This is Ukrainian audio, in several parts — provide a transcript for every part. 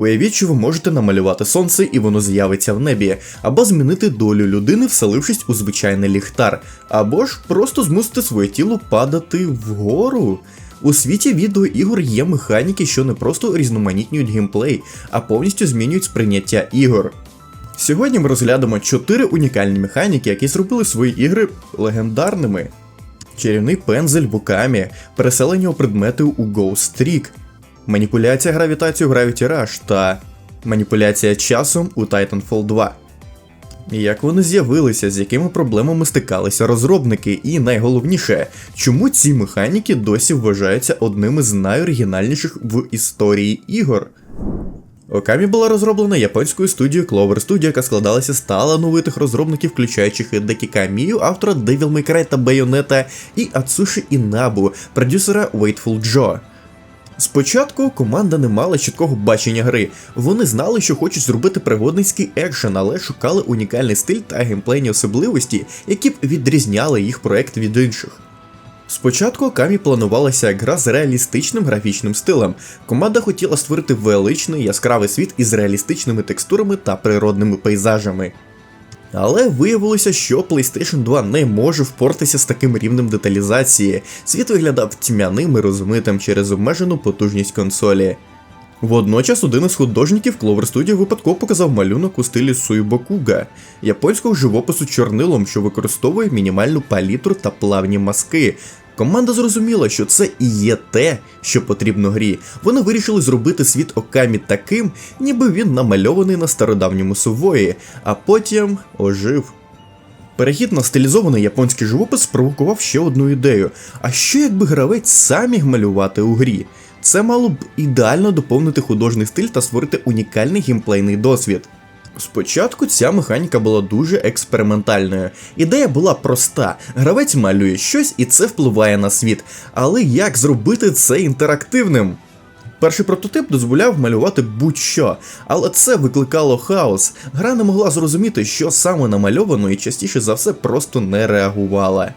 Уявіть, що ви можете намалювати сонце і воно з'явиться в небі, або змінити долю людини, вселившись у звичайний ліхтар, або ж просто змусити своє тіло падати вгору. У світі відеоігор є механіки, що не просто різноманітнюють геймплей, а повністю змінюють сприйняття ігор. Сьогодні ми розглянемо 4 унікальні механіки, які зробили свої ігри легендарними. Чарівний пензель в Окамі, переселення у предмети у Ghost Trick, маніпуляція гравітацією Gravity Rush та маніпуляція часом у Titanfall 2. Як вони з'явилися, з якими проблемами стикалися розробники, і найголовніше, чому ці механіки досі вважаються одними з найоригінальніших в історії ігор. Окамі була розроблена японською студією Clover Studio, яка складалася з талановитих розробників, включаючи Хидекі Камію, автора Devil May Cry та Bayonetta, і Ацуші Інабу, продюсера Waitful Joe. Спочатку команда не мала чіткого бачення гри. Вони знали, що хочуть зробити пригодницький екшен, але шукали унікальний стиль та геймплейні особливості, які б відрізняли їх проект від інших. Спочатку Камі планувалася як гра з реалістичним графічним стилем. Команда хотіла створити величний яскравий світ із реалістичними текстурами та природними пейзажами. Але виявилося, що PlayStation 2 не може впоратися з таким рівнем деталізації. Світ виглядав тьмяним і розмитим через обмежену потужність консолі. Водночас один із художників Clover Studio випадково показав малюнок у стилі Суйбокуга, японського живопису чорнилом, що використовує мінімальну палітру та плавні маски. Команда зрозуміла, що це і є те, що потрібно грі. Вони вирішили зробити світ Окамі таким, ніби він намальований на стародавньому сувої, а потім ожив. Перехід на стилізований японський живопис спровокував ще одну ідею: а що якби гравець сам малювати у грі? Це мало б ідеально доповнити художній стиль та створити унікальний геймплейний досвід. Спочатку ця механіка була дуже експериментальною. Ідея була проста: гравець малює щось і це впливає на світ. Але як зробити це інтерактивним? Перший прототип дозволяв малювати будь-що, але це викликало хаос. Гра не могла зрозуміти, що саме намальовано, і частіше за все просто не реагувала.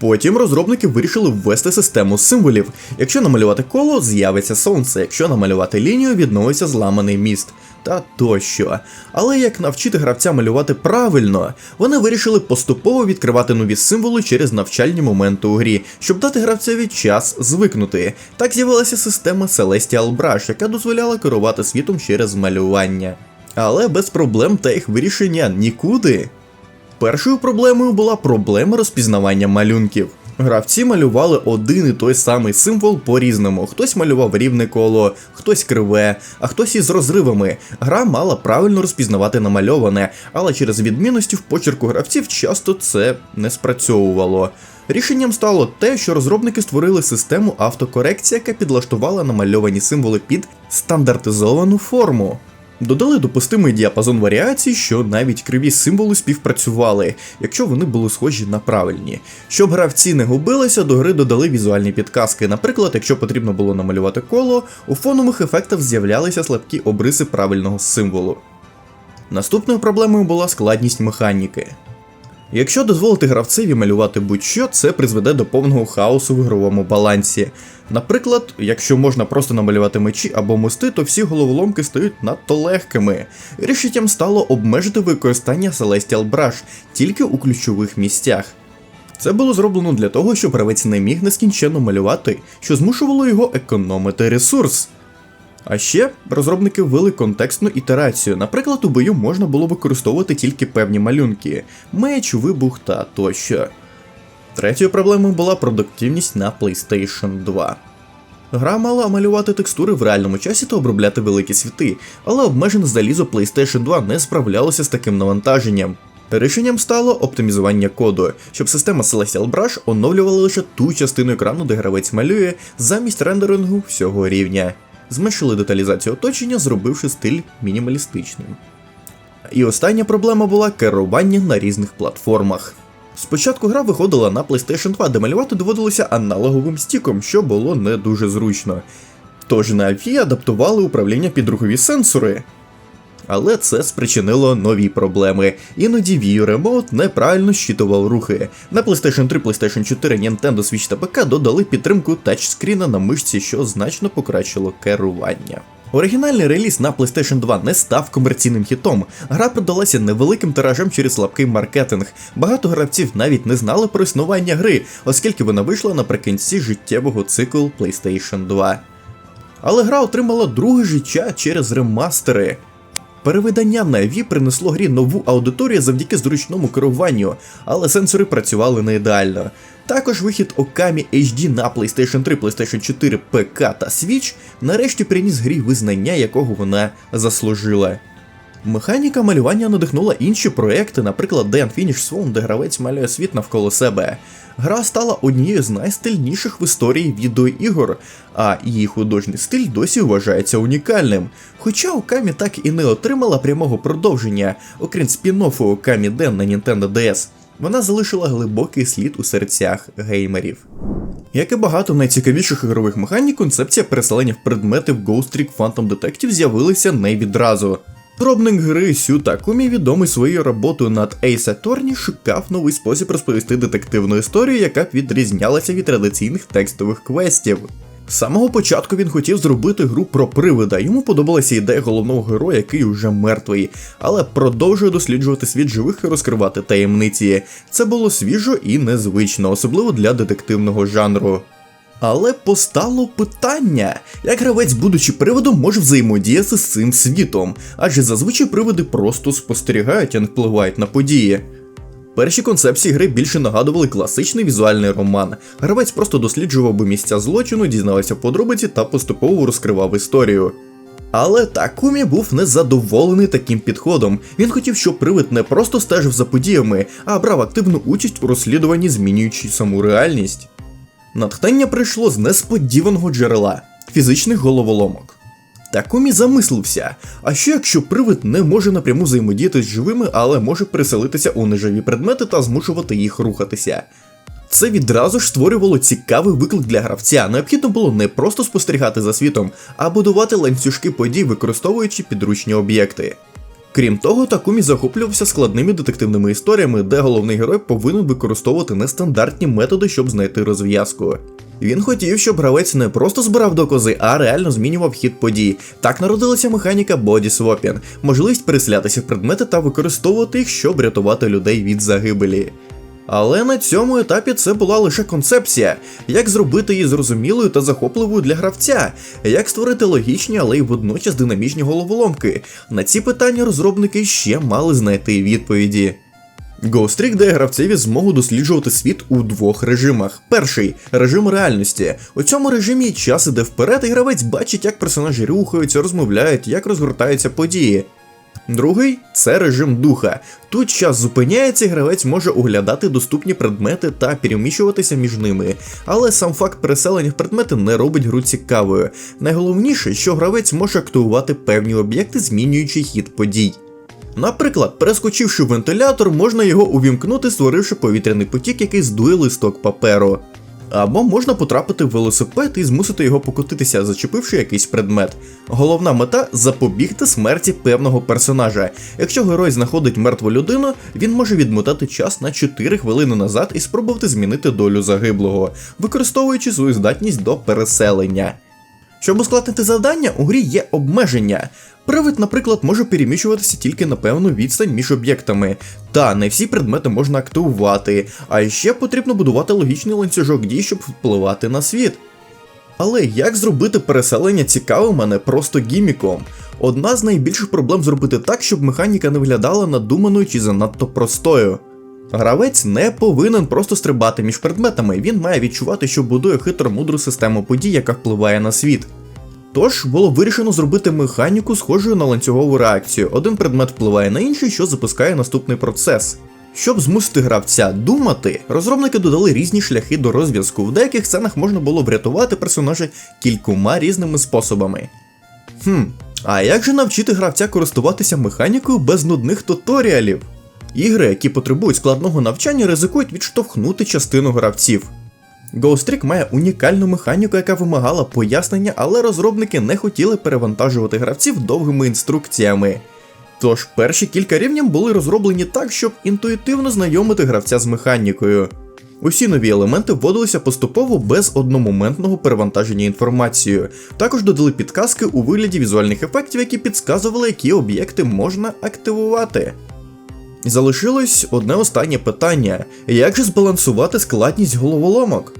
Потім розробники вирішили ввести систему символів. Якщо намалювати коло, з'явиться сонце, якщо намалювати лінію, відновиться зламаний міст. Та тощо. Але як навчити гравця малювати правильно, вони вирішили поступово відкривати нові символи через навчальні моменти у грі, щоб дати гравцеві час звикнути. Так з'явилася система Celestial Brush, яка дозволяла керувати світом через малювання. Але без проблем та їх вирішення нікуди. Першою проблемою була проблема розпізнавання малюнків. Гравці малювали один і той самий символ по-різному. Хтось малював рівне коло, хтось криве, а хтось із розривами. Гра мала правильно розпізнавати намальоване, але через відмінності в почерку гравців часто це не спрацьовувало. Рішенням стало те, що розробники створили систему автокорекції, яка підлаштувала намальовані символи під стандартизовану форму. Додали допустимий діапазон варіацій, що навіть криві символи співпрацювали, якщо вони були схожі на правильні. Щоб гравці не губилися, до гри додали візуальні підказки. Наприклад, якщо потрібно було намалювати коло, у фонових ефектах з'являлися слабкі обриси правильного символу. Наступною проблемою була складність механіки. Якщо дозволити гравцеві малювати будь-що, це призведе до повного хаосу в ігровому балансі. Наприклад, якщо можна просто намалювати мечі або мости, то всі головоломки стають надто легкими. Рішенням стало обмежити використання Celestial Brush тільки у ключових місцях. Це було зроблено для того, щоб гравець не міг нескінченно малювати, що змушувало його економити ресурс. А ще розробники ввели контекстну ітерацію. Наприклад, у бою можна було використовувати тільки певні малюнки, меч, вибух та тощо. Третьою проблемою була продуктивність на PlayStation 2. Гра мала малювати текстури в реальному часі та обробляти великі світи, але обмежене залізо PlayStation 2 не справлялося з таким навантаженням. Рішенням стало оптимізування коду, щоб система Celestial Brush оновлювала лише ту частину екрану, де гравець малює, замість рендерингу всього рівня. Зменшили деталізацію оточення, зробивши стиль мінімалістичним. І остання проблема була керування на різних платформах. Спочатку гра виходила на PlayStation 2, де малювати доводилося аналоговим стіком, що було не дуже зручно. Тож на Альфі адаптували управління під рухові сенсори. Але це спричинило нові проблеми. Іноді Wii Remote неправильно щитував рухи. На PlayStation 3, PlayStation 4, Nintendo Switch та ПК додали підтримку тачскріна на мишці, що значно покращило керування. Оригінальний реліз на PlayStation 2 не став комерційним хітом. Гра продалася невеликим тиражем через слабкий маркетинг. Багато гравців навіть не знали про існування гри, оскільки вона вийшла наприкінці життєвого циклу PlayStation 2. Але гра отримала друге життя через ремастери. Перевидання на Wii принесло грі нову аудиторію завдяки зручному керуванню, але сенсори працювали не ідеально. Також вихід Okami HD на PlayStation 3, PlayStation 4, ПК та Switch нарешті приніс грі визнання, якого вона заслужила. Механіка малювання надихнула інші проекти, наприклад, The Unfinished Swan, де гравець малює світ навколо себе. Гра стала однією з найстильніших в історії відеоігор, а її художній стиль досі вважається унікальним. Хоча Окамі так і не отримала прямого продовження, окрім спін-оффу Okami Den на Nintendo DS, вона залишила глибокий слід у серцях геймерів. Як і багато найцікавіших ігрових механік, концепція переселення в предмети в Ghost Trick Phantom Detective з'явилася не відразу. Пробник гри Сю Такумі, відомий своєю роботою над Ace Attorney, шукав новий спосіб розповісти детективну історію, яка б відрізнялася від традиційних текстових квестів. З самого початку він хотів зробити гру про привида. Йому подобалася ідея головного героя, який уже мертвий, але продовжує досліджувати світ живих і розкривати таємниці. Це було свіжо і незвично, особливо для детективного жанру. Але постало питання, як гравець, будучи приводом, може взаємодіяти з цим світом, адже зазвичай приводи просто спостерігають, а не впливають на події. Перші концепції гри більше нагадували класичний візуальний роман. Гравець просто досліджував би місця злочину, дізнавався подробиці та поступово розкривав історію. Але Такумі був незадоволений таким підходом. Він хотів, щоб привид не просто стежив за подіями, а брав активну участь у розслідуванні, змінюючи саму реальність. Натхнення прийшло з несподіваного джерела фізичних головоломок. Такумі замислився, а що якщо привид не може напряму взаємодіяти з живими, але може переселитися у неживі предмети та змушувати їх рухатися. Це відразу ж створювало цікавий виклик для гравця. Необхідно було не просто спостерігати за світом, а будувати ланцюжки подій, використовуючи підручні об'єкти. Крім того, Такумі захоплювався складними детективними історіями, де головний герой повинен використовувати нестандартні методи, щоб знайти розв'язку. Він хотів, щоб гравець не просто збирав докази, а реально змінював хід подій. Так народилася механіка бодісвопін, можливість переслятися в предмети та використовувати їх, щоб рятувати людей від загибелі. Але на цьому етапі це була лише концепція, як зробити її зрозумілою та захопливою для гравця, як створити логічні, але й водночас динамічні головоломки. На ці питання розробники ще мали знайти відповіді. Ghost Trick дає гравцеві змогу досліджувати світ у двох режимах. Перший режим реальності. У цьому режимі час іде вперед, і гравець бачить, як персонажі рухаються, розмовляють, як розгортаються події. Другий це режим духа. Тут час зупиняється, і гравець може оглядати доступні предмети та переміщуватися між ними. Але сам факт переселення в предмети не робить гру цікавою. Найголовніше, що гравець може активувати певні об'єкти, змінюючи хід подій. Наприклад, перескочивши вентилятор, можна його увімкнути, створивши повітряний потік, який здує листок паперу. Або можна потрапити в велосипед і змусити його покотитися, зачепивши якийсь предмет. Головна мета запобігти смерті певного персонажа. Якщо герой знаходить мертву людину, він може відмотати час на 4 хвилини назад і спробувати змінити долю загиблого, використовуючи свою здатність до переселення. Щоб ускладнити завдання, у грі є обмеження. Привид, наприклад, може переміщуватися тільки на певну відстань між об'єктами, та не всі предмети можна активувати, а ще потрібно будувати логічний ланцюжок дій, щоб впливати на світ. Але як зробити переселення цікавим, а не просто гіміком? Одна з найбільших проблем зробити так, щоб механіка не виглядала надуманою чи занадто простою. Гравець не повинен просто стрибати між предметами, він має відчувати, що будує хитро мудру систему подій, яка впливає на світ. Тож було вирішено зробити механіку схожою на ланцюгову реакцію. Один предмет впливає на інший, що запускає наступний процес. Щоб змусити гравця думати, розробники додали різні шляхи до розв'язку. В деяких сценах можна було врятувати персонажа кількома різними способами. Хм, а як же навчити гравця користуватися механікою без нудних туторіалів? Ігри, які потребують складного навчання, ризикують відштовхнути частину гравців. Ghost Trick має унікальну механіку, яка вимагала пояснення, але розробники не хотіли перевантажувати гравців довгими інструкціями. Тож перші кілька рівнів були розроблені так, щоб інтуїтивно знайомити гравця з механікою. Усі нові елементи вводилися поступово без одномоментного перевантаження інформацією. Також додали підказки у вигляді візуальних ефектів, які підказували, які об'єкти можна активувати. Залишилось одне останнє питання: як же збалансувати складність головоломок?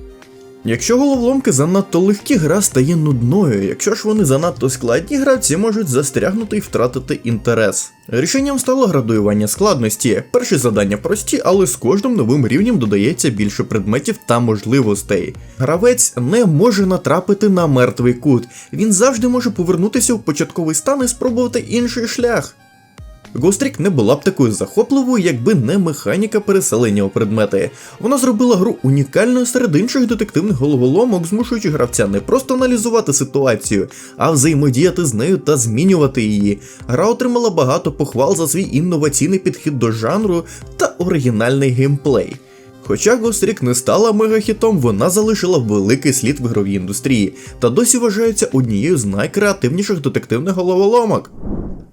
Якщо головоломки занадто легкі, гра стає нудною. Якщо ж вони занадто складні, гравці можуть застрягнути і втратити інтерес. Рішенням стало градуювання складності. Перші завдання прості, але з кожним новим рівнем додається більше предметів та можливостей. Гравець не може натрапити на мертвий кут. Він завжди може повернутися в початковий стан і спробувати інший шлях. Ghost не була б такою захопливою, якби не механіка переселення у предмети. Вона зробила гру унікальною серед інших детективних головоломок, змушуючи гравця не просто аналізувати ситуацію, а взаємодіяти з нею та змінювати її. Гра отримала багато похвал за свій інноваційний підхід до жанру та оригінальний геймплей. Хоча Ghost Trick не стала мегахітом, вона залишила великий слід в ігровій індустрії та досі вважається однією з найкреативніших детективних головоломок.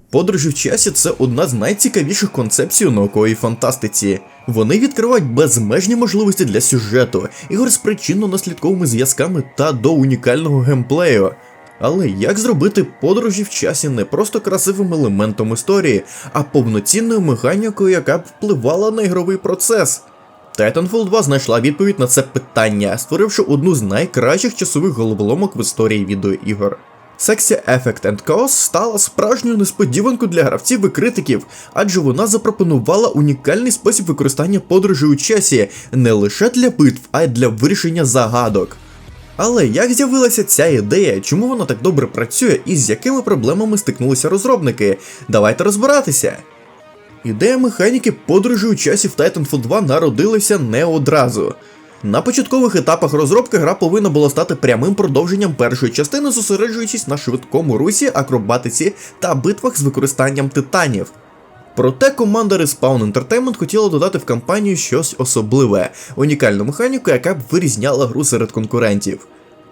Подорожі в часі це одна з найцікавіших концепцій у науковій фантастиці. Вони відкривають безмежні можливості для сюжету, ігор з причинно-наслідковими зв'язками та до унікального геймплею. Але як зробити подорожі в часі не просто красивим елементом історії, а повноцінною механікою, яка б впливала на ігровий процес? Titanfall 2 знайшла відповідь на це питання, створивши одну з найкращих часових головоломок в історії відеоігор. Секція Effect and Chaos стала справжньою несподіванкою для гравців і критиків, адже вона запропонувала унікальний спосіб використання подорожі у часі не лише для битв, а й для вирішення загадок. Але як з'явилася ця ідея, чому вона так добре працює і з якими проблемами стикнулися розробники? Давайте розбиратися. Ідея механіки подорожі у часі в Titanfall 2 народилася не одразу. На початкових етапах розробки гра повинна була стати прямим продовженням першої частини, зосереджуючись на швидкому русі, акробатиці та битвах з використанням титанів. Проте команда Respawn Entertainment хотіла додати в кампанію щось особливе, унікальну механіку, яка б вирізняла гру серед конкурентів.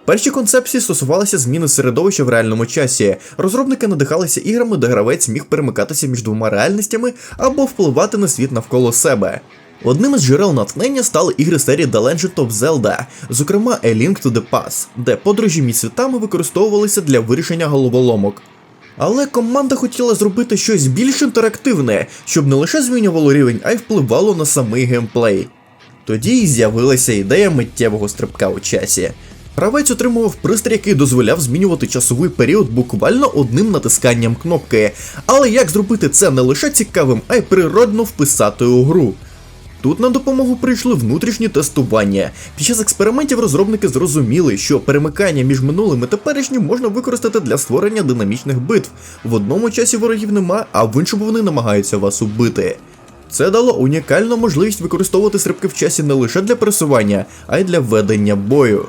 Перші концепції стосувалися зміни середовища в реальному часі. Розробники надихалися іграми, де гравець міг перемикатися між двома реальностями або впливати на світ навколо себе. Одним із джерел натхнення стали ігри серії The Legend of Zelda, зокрема A Link to the Past, де подорожі між світами використовувалися для вирішення головоломок. Але команда хотіла зробити щось більш інтерактивне, щоб не лише змінювало рівень, а й впливало на самий геймплей. Тоді й з'явилася ідея миттєвого стрибка у часі. Гравець отримував пристрій, який дозволяв змінювати часовий період буквально одним натисканням кнопки. Але як зробити це не лише цікавим, а й природно вписати у гру. Тут на допомогу прийшли внутрішні тестування. Під час експериментів розробники зрозуміли, що перемикання між минулим і теперішнім можна використати для створення динамічних битв. В одному часі ворогів нема, а в іншому вони намагаються вас убити. Це дало унікальну можливість використовувати стрибки в часі не лише для пересування, а й для ведення бою.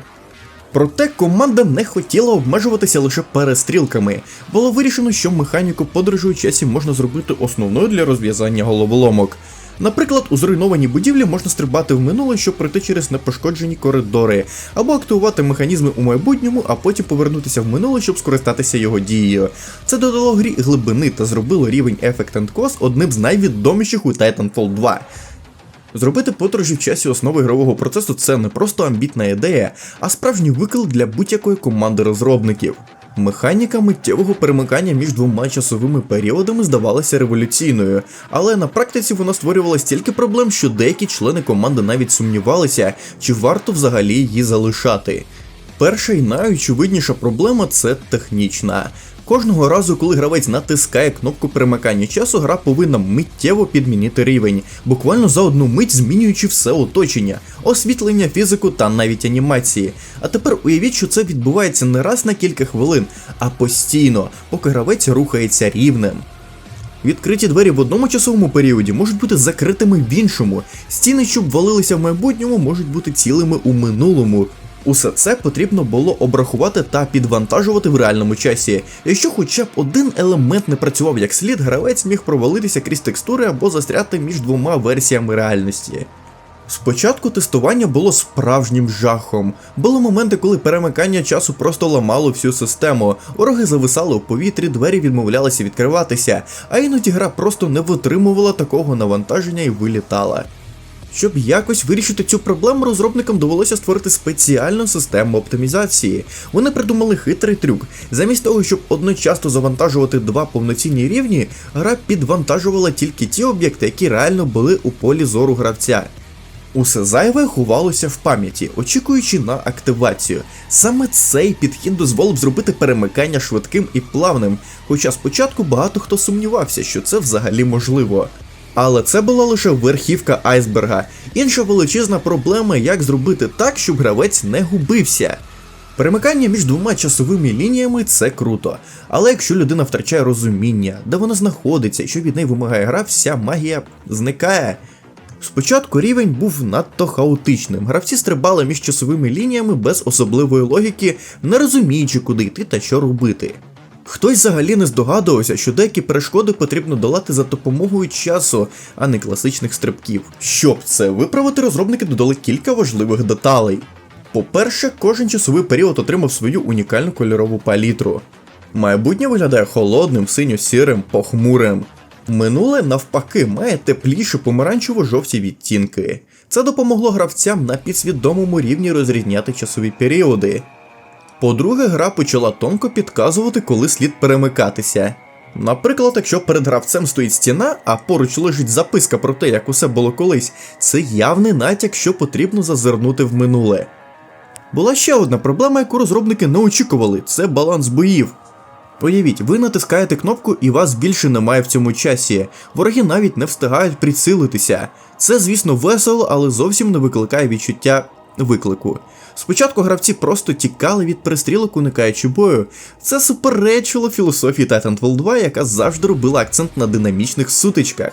Проте команда не хотіла обмежуватися лише перестрілками. Було вирішено, що механіку подорожі у часі можна зробити основною для розв'язання головоломок. Наприклад, у зруйнованій будівлі можна стрибати в минуле, щоб пройти через непошкоджені коридори, або активувати механізми у майбутньому, а потім повернутися в минуле, щоб скористатися його дією. Це додало грі глибини та зробило рівень Effect and Cost одним з найвідоміших у Titanfall 2. Зробити подорожі в часі основи ігрового процесу це не просто амбітна ідея, а справжній виклик для будь-якої команди розробників. Механіка миттєвого перемикання між двома часовими періодами здавалася революційною, але на практиці вона створювала стільки проблем, що деякі члени команди навіть сумнівалися, чи варто взагалі її залишати. Перша і найочевидніша проблема це технічна. Кожного разу, коли гравець натискає кнопку перемикання часу, гра повинна миттєво підмінити рівень, буквально за одну мить змінюючи все оточення, освітлення, фізику та навіть анімації. А тепер уявіть, що це відбувається не раз на кілька хвилин, а постійно, поки гравець рухається рівнем. Відкриті двері в одному часовому періоді можуть бути закритими в іншому. Стіни, що ввалилися в майбутньому, можуть бути цілими у минулому. Усе це потрібно було обрахувати та підвантажувати в реальному часі. Якщо хоча б один елемент не працював як слід, гравець міг провалитися крізь текстури або застряти між двома версіями реальності. Спочатку тестування було справжнім жахом. Були моменти, коли перемикання часу просто ламало всю систему, вороги зависали у повітрі, двері відмовлялися відкриватися, а іноді гра просто не витримувала такого навантаження і вилітала. Щоб якось вирішити цю проблему, розробникам довелося створити спеціальну систему оптимізації. Вони придумали хитрий трюк. Замість того, щоб одночасно завантажувати два повноцінні рівні, гра підвантажувала тільки ті об'єкти, які реально були у полі зору гравця. Усе зайве ховалося в пам'яті, очікуючи на активацію. Саме цей підхід дозволив зробити перемикання швидким і плавним, хоча спочатку багато хто сумнівався, що це взагалі можливо. Але це була лише верхівка айсберга. Інша величезна проблема, як зробити так, щоб гравець не губився. Перемикання між двома часовими лініями це круто, але якщо людина втрачає розуміння, де вона знаходиться що від неї вимагає гра, вся магія зникає. Спочатку рівень був надто хаотичним. Гравці стрибали між часовими лініями без особливої логіки, не розуміючи, куди йти та що робити. Хтось взагалі не здогадувався, що деякі перешкоди потрібно долати за допомогою часу, а не класичних стрибків. Щоб це виправити, розробники додали кілька важливих деталей. По-перше, кожен часовий період отримав свою унікальну кольорову палітру. Майбутнє виглядає холодним, синьо-сірим, похмурим. Минуле, навпаки, має тепліші помаранчево-жовті відтінки. Це допомогло гравцям на підсвідомому рівні розрізняти часові періоди. По-друге, гра почала тонко підказувати, коли слід перемикатися. Наприклад, якщо перед гравцем стоїть стіна, а поруч лежить записка про те, як усе було колись, це явний натяк, що потрібно зазирнути в минуле. Була ще одна проблема, яку розробники не очікували це баланс боїв. Уявіть, ви натискаєте кнопку і вас більше немає в цьому часі. Вороги навіть не встигають прицілитися. Це, звісно, весело, але зовсім не викликає відчуття виклику. Спочатку гравці просто тікали від перестрілок, уникаючи бою. Це суперечило філософії Titanfall 2, яка завжди робила акцент на динамічних сутичках.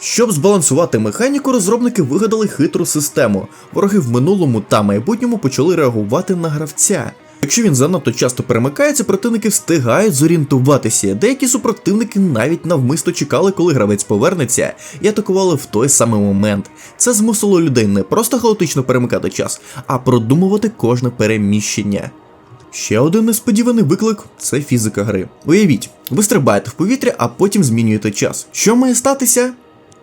Щоб збалансувати механіку, розробники вигадали хитру систему. Вороги в минулому та майбутньому почали реагувати на гравця. Якщо він занадто часто перемикається, противники встигають зорієнтуватися. Деякі супротивники навіть навмисно чекали, коли гравець повернеться, і атакували в той самий момент. Це змусило людей не просто хаотично перемикати час, а продумувати кожне переміщення. Ще один несподіваний виклик це фізика гри. Уявіть, ви стрибаєте в повітря, а потім змінюєте час. Що має статися?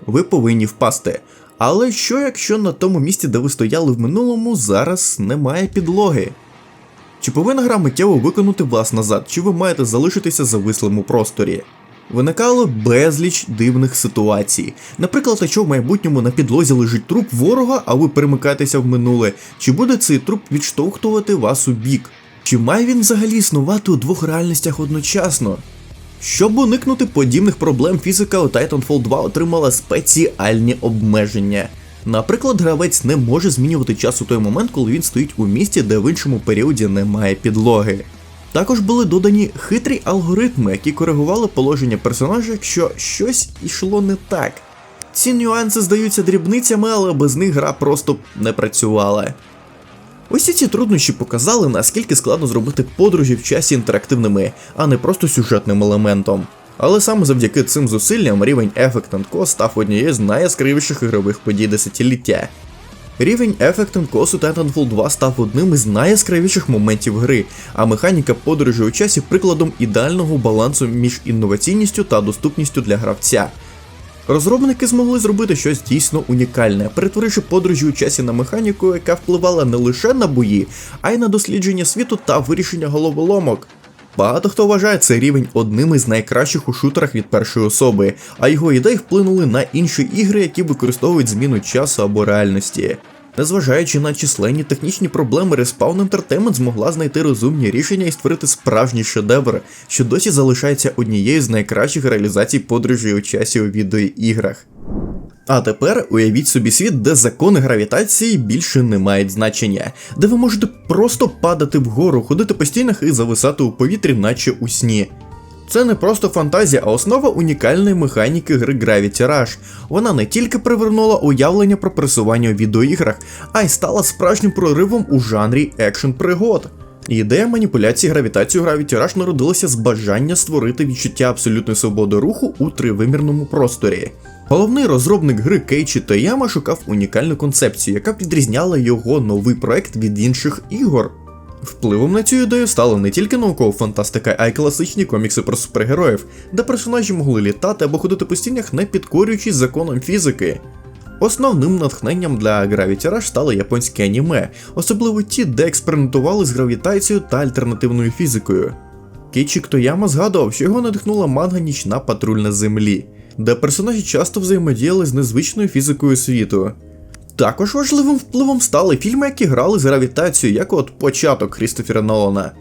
Ви повинні впасти. Але що якщо на тому місці, де ви стояли в минулому, зараз немає підлоги? Чи повинна гра миттєво виконати вас назад, чи ви маєте залишитися завислим у просторі? Виникало безліч дивних ситуацій. Наприклад, якщо в майбутньому на підлозі лежить труп ворога, а ви перемикаєтеся в минуле, чи буде цей труп відштовхувати вас у бік? Чи має він взагалі існувати у двох реальностях одночасно? Щоб уникнути подібних проблем, фізика у Titanfall 2 отримала спеціальні обмеження. Наприклад, гравець не може змінювати час у той момент, коли він стоїть у місті, де в іншому періоді немає підлоги. Також були додані хитрі алгоритми, які коригували положення персонажа, якщо щось йшло не так. Ці нюанси здаються дрібницями, але без них гра просто не працювала. Усі ці труднощі показали, наскільки складно зробити подорожі в часі інтерактивними, а не просто сюжетним елементом. Але саме завдяки цим зусиллям рівень Effect Co став однією з найяскравіших ігрових подій десятиліття. Рівень Effect Co у Titanfall 2 став одним із найяскравіших моментів гри, а механіка подорожі у часі прикладом ідеального балансу між інноваційністю та доступністю для гравця. Розробники змогли зробити щось дійсно унікальне, перетворивши подорожі у часі на механіку, яка впливала не лише на бої, а й на дослідження світу та вирішення головоломок. Багато хто вважає цей рівень одним із найкращих у шутерах від першої особи, а його ідеї вплинули на інші ігри, які використовують зміну часу або реальності. Незважаючи на численні технічні проблеми, Respawn Entertainment змогла знайти розумні рішення і створити справжній шедевр, що досі залишається однією з найкращих реалізацій подорожі у часі у відеоіграх. А тепер уявіть собі світ, де закони гравітації більше не мають значення, де ви можете просто падати вгору, ходити по стінах і зависати у повітрі, наче у сні. Це не просто фантазія, а основа унікальної механіки гри Gravity Rush. Вона не тільки привернула уявлення про пересування у відеоіграх, а й стала справжнім проривом у жанрі екшн пригод. Ідея маніпуляції гравітацією Gravity Rush народилася з бажання створити відчуття абсолютної свободи руху у тривимірному просторі. Головний розробник гри Кейчі Тояма шукав унікальну концепцію, яка відрізняла його новий проект від інших ігор. Впливом на цю ідею стала не тільки наукова фантастика, а й класичні комікси про супергероїв, де персонажі могли літати або ходити по стінах, не підкорюючись законам фізики. Основним натхненням для Gravity Rush стало японське аніме, особливо ті, де експериментували з гравітацією та альтернативною фізикою. Кічік Тояма згадував, що його надихнула манга Нічна патруль на землі, де персонажі часто взаємодіяли з незвичною фізикою світу. Також важливим впливом стали фільми, які грали з гравітацією, як от початок Крістофера Нолана.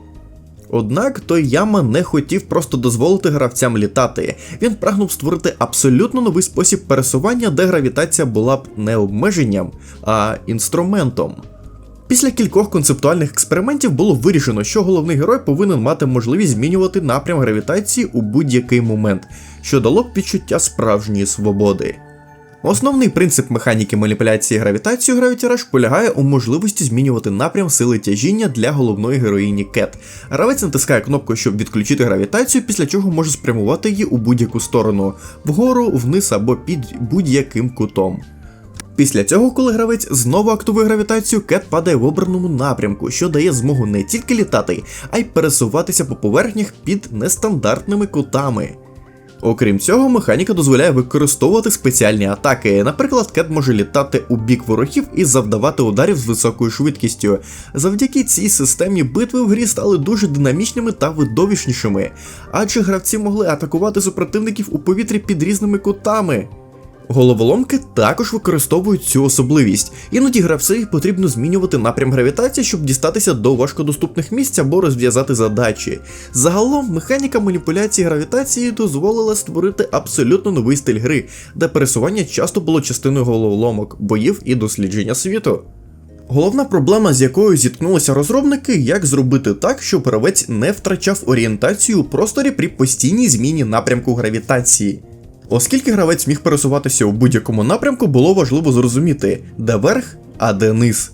Однак той яма не хотів просто дозволити гравцям літати. Він прагнув створити абсолютно новий спосіб пересування, де гравітація була б не обмеженням, а інструментом. Після кількох концептуальних експериментів було вирішено, що головний герой повинен мати можливість змінювати напрям гравітації у будь-який момент, що дало б відчуття справжньої свободи. Основний принцип механіки маніпуляції гравітацією Gravity Rush полягає у можливості змінювати напрям сили тяжіння для головної героїні Кет. Гравець натискає кнопку, щоб відключити гравітацію, після чого може спрямувати її у будь-яку сторону вгору, вниз або під будь-яким кутом. Після цього, коли гравець знову активує гравітацію, Кет падає в обраному напрямку, що дає змогу не тільки літати, а й пересуватися по поверхнях під нестандартними кутами. Окрім цього, механіка дозволяє використовувати спеціальні атаки. Наприклад, кет може літати у бік ворогів і завдавати ударів з високою швидкістю. Завдяки цій системі битви в грі стали дуже динамічними та видовішнішими, адже гравці могли атакувати супротивників у повітрі під різними кутами. Головоломки також використовують цю особливість. Іноді гравцеві потрібно змінювати напрям гравітації, щоб дістатися до важкодоступних місць або розв'язати задачі. Загалом, механіка маніпуляції гравітації дозволила створити абсолютно новий стиль гри, де пересування часто було частиною головоломок, боїв і дослідження світу. Головна проблема, з якою зіткнулися розробники, як зробити так, щоб гравець не втрачав орієнтацію у просторі при постійній зміні напрямку гравітації. Оскільки гравець міг пересуватися у будь-якому напрямку, було важливо зрозуміти, де верх, а де низ.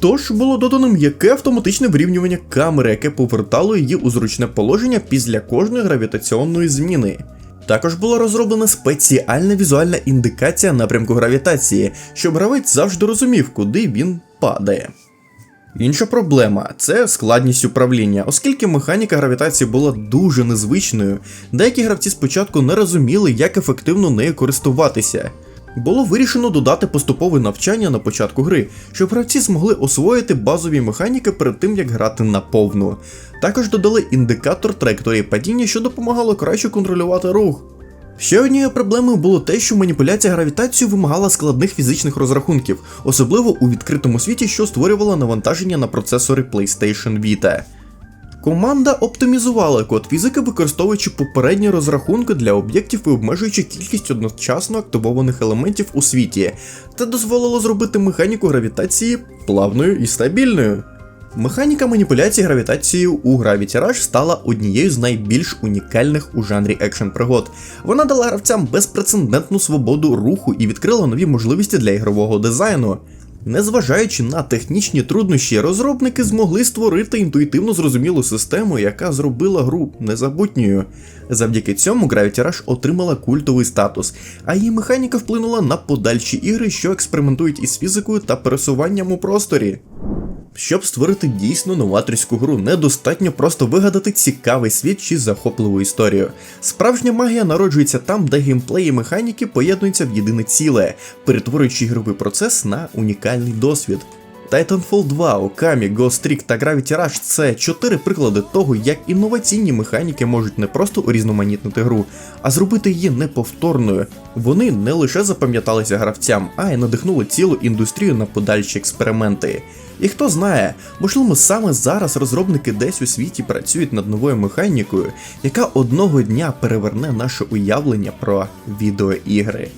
Тож було додано м'яке автоматичне вирівнювання камери, яке повертало її у зручне положення після кожної гравітаційної зміни. Також була розроблена спеціальна візуальна індикація напрямку гравітації, щоб гравець завжди розумів, куди він падає. Інша проблема це складність управління, оскільки механіка гравітації була дуже незвичною, деякі гравці спочатку не розуміли, як ефективно нею користуватися. Було вирішено додати поступове навчання на початку гри, щоб гравці змогли освоїти базові механіки перед тим, як грати на повну. Також додали індикатор траєкторії падіння, що допомагало краще контролювати рух. Ще однією проблемою було те, що маніпуляція гравітацією вимагала складних фізичних розрахунків, особливо у відкритому світі, що створювало навантаження на процесори PlayStation Vita. Команда оптимізувала код фізики, використовуючи попередні розрахунки для об'єктів і обмежуючи кількість одночасно активованих елементів у світі, це дозволило зробити механіку гравітації плавною і стабільною. Механіка маніпуляції гравітацією у Gravity Rush стала однією з найбільш унікальних у жанрі екшн пригод. Вона дала гравцям безпрецедентну свободу руху і відкрила нові можливості для ігрового дизайну. Незважаючи на технічні труднощі, розробники змогли створити інтуїтивно зрозумілу систему, яка зробила гру незабутньою. Завдяки цьому Gravity Rush отримала культовий статус, а її механіка вплинула на подальші ігри, що експериментують із фізикою та пересуванням у просторі. Щоб створити дійсно новаторську гру, недостатньо просто вигадати цікавий світ чи захопливу історію. Справжня магія народжується там, де геймплей і механіки поєднуються в єдине ціле, перетворюючи ігровий процес на унікальний досвід. Titanfall 2, Okami, Ghost Trick та Gravity Rush це чотири приклади того, як інноваційні механіки можуть не просто урізноманітнити гру, а зробити її неповторною. Вони не лише запам'яталися гравцям, а й надихнули цілу індустрію на подальші експерименти. І хто знає, можливо, саме зараз розробники десь у світі працюють над новою механікою, яка одного дня переверне наше уявлення про відеоігри.